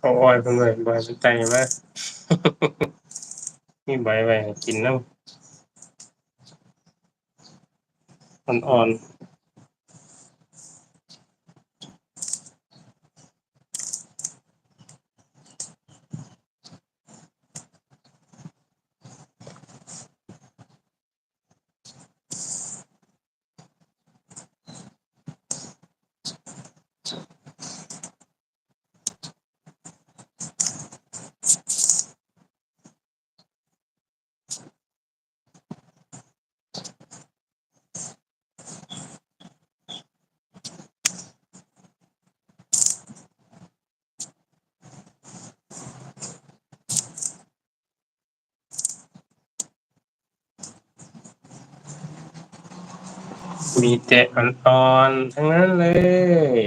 เอาอ้อยเพิ่นไว้บ่ให้มันไต่มามีใบไว้ให้กินน้ำอ่อนๆ มีแต่อ่อนๆทั้งนั้นเลย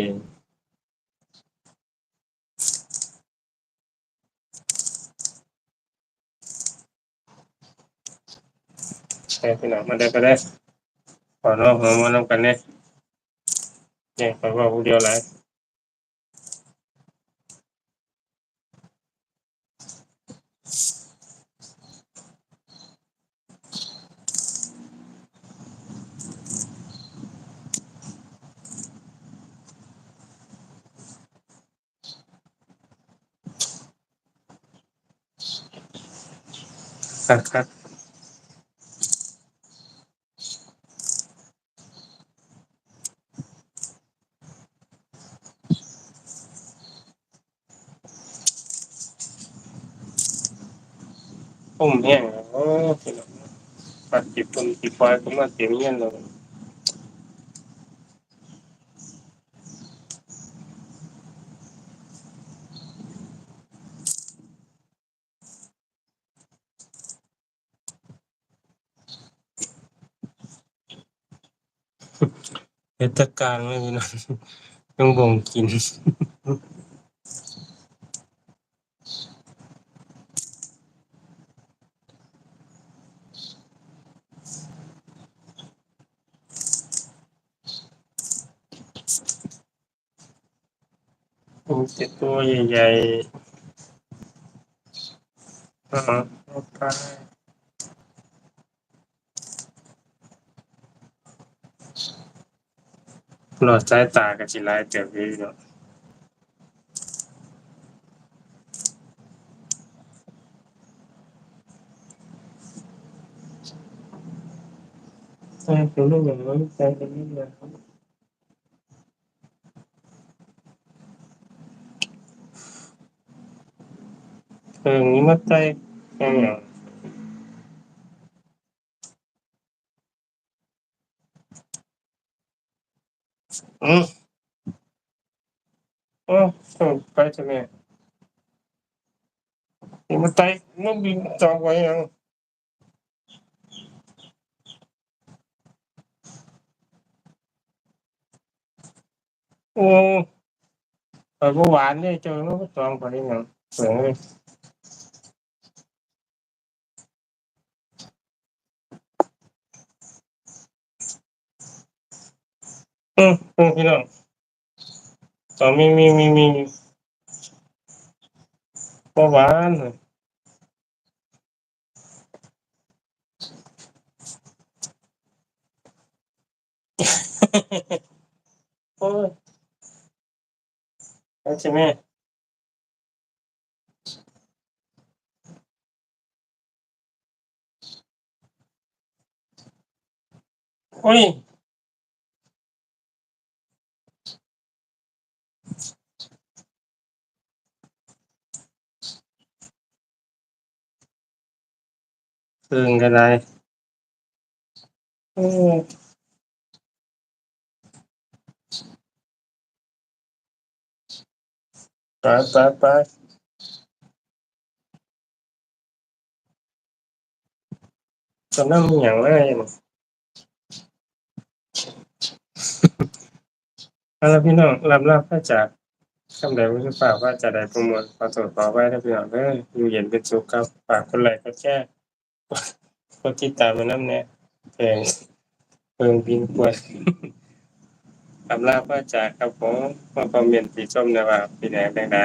ใช่พี่น้องมาได้อก็ได้ขอน้องหัวมานำกันเนี่ยเนี่ยขอว่าผู้เดียวหลาย คักๆต้มแห้งโอ้พี่น้องปัดจิบตุ่มจิบไฟก็มาเต็มเงี้ยเลย เฮ็ดแต่กลางเลยพี่น้องต้องบ่งกินมีแต่ตัวใหญ่ๆอะฮะเอาไป รอดสายตาก็สิหลายเติบอยู่พี่น้องใส่ไปเรื่อยๆใส่ไปเรื่อยๆเพิ่งนี้มาใส่แค่หยังอือโอ้ส่งไปเถอะแม่นี่มาไต่มาบินจอ งไว้หยังโอ้ข้อยบ่หวานเดะเจ้ามาจองข้อยเฮ็ดห ยังเปลืองเลยอืออือพี่น้องตอ ซึ่งกันไรไปไปไปจำได้มีอย่างไรมั้งแล้วพี่น้องรับรับพระจากคำใดวิสุภาพว่าจะได้ประมวลพอตรวจขอไว้ถ้าพี่น้องเอออยู่เย็นเป็นสุขครับฝากคนไหลก็แค่ กดติดตามไว้นำแหน่แพงเพิ่งบินป่วยร่ำลาพระจากครับผมมาคอมเมนต์ติชมได้ว่าเป็นแนแบ่งได